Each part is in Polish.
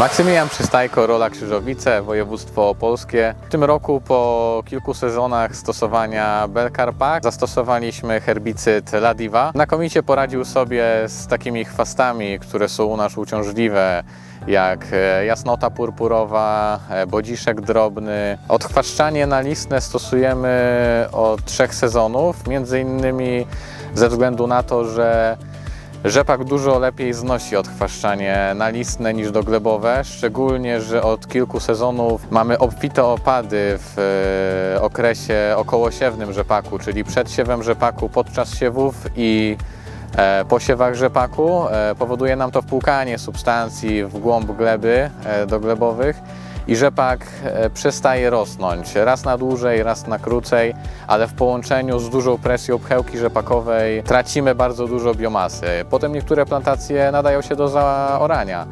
Maksymilian Przystajko, Rola Krzyżowice, województwo opolskie. W tym roku po kilku sezonach stosowania Belkar Pack zastosowaliśmy herbicyd Ladiva. Znakomicie poradził sobie z takimi chwastami, które są u nas uciążliwe, jak e, jasnota purpurowa, e, bodziszek drobny. Odchwaszczanie nalistne stosujemy od trzech sezonów, między innymi ze względu na to, że Rzepak dużo lepiej znosi odchwaszczanie nalistne niż doglebowe, szczególnie, że od kilku sezonów mamy obfite opady w e, okresie okołosiewnym rzepaku, czyli przed siewem rzepaku, podczas siewów i e, po siewach rzepaku. E, Powoduje nam to wpłukanie substancji w głąb gleby doglebowych i rzepak e, przestaje rosnąć raz na dłużej, raz na krócej, ale w połączeniu z dużą presją pchełki rzepakowej tracimy bardzo dużo biomasy. Potem niektóre plantacje nadają się do zaorania,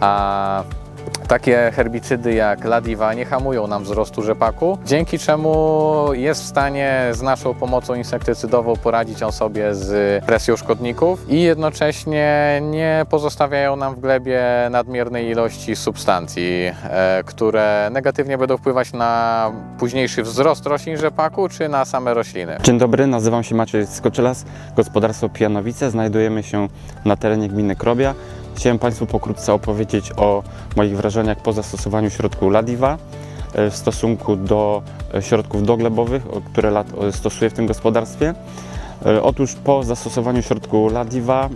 a takie herbicydy jak Ladiva nie hamują nam wzrostu rzepaku, dzięki czemu jest w stanie z naszą pomocą insektycydową poradzić on sobie z presją szkodników i jednocześnie nie pozostawiają nam w glebie nadmiernej ilości substancji, e, które negatywnie będą wpływać na późniejszy wzrost roślin rzepaku czy na same rośliny. Dzień dobry, nazywam się Maciej Skoczylas, gospodarstwo Pijanowice. Znajdujemy się na terenie gminy Krobia. Chciałem Państwu pokrótce opowiedzieć o moich wrażeniach po zastosowaniu środku Ladiva e, w stosunku do e, środków doglebowych, które e, stosuję w tym gospodarstwie. Otóż po zastosowaniu środku Ladiva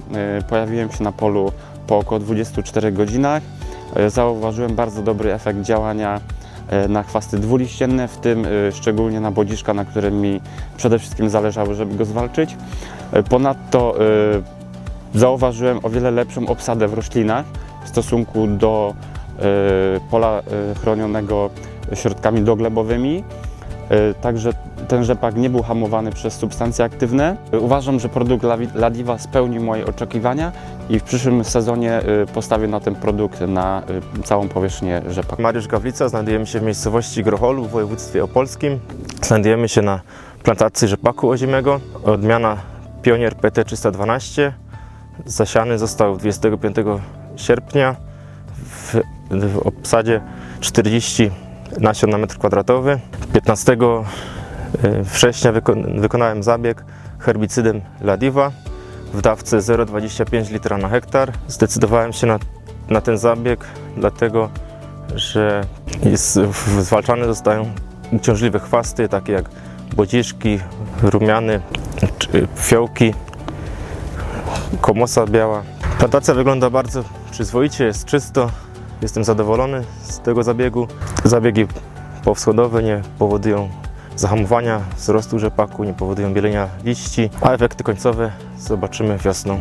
pojawiłem się na polu po około 24 godzinach. Zauważyłem bardzo dobry efekt działania na chwasty dwuliścienne, w tym szczególnie na bodziszka, na którym mi przede wszystkim zależało, żeby go zwalczyć. Ponadto zauważyłem o wiele lepszą obsadę w roślinach w stosunku do e, pola e, chronionego środkami doglebowymi. E, Także ten rzepak nie był hamowany przez substancje aktywne. Uważam, że produkt Ladiva spełnił moje oczekiwania i w przyszłym sezonie postawię na ten produkt na całą powierzchnię rzepaku. Mariusz Gawlica, znajdujemy się w miejscowości Grocholu w województwie opolskim. Znajdujemy się na plantacji rzepaku oziemego. Odmiana Pionier PT312. Zasiany został 25 sierpnia w, w obsadzie 40 nasion na metr kwadratowy. 15 września wyko- wykonałem zabieg herbicydem Ladiva w dawce 0,25 litra na hektar. Zdecydowałem się na, na ten zabieg, dlatego że jest, zwalczane zostają uciążliwe chwasty, takie jak bodziszki, rumiany, fiołki, komosa biała. Plantacja wygląda bardzo przyzwoicie, jest czysto. Jestem zadowolony z tego zabiegu. Zabiegi powschodowe nie powodują zahamowania wzrostu rzepaku, nie powodują bielenia liści, a efekty końcowe zobaczymy wiosną.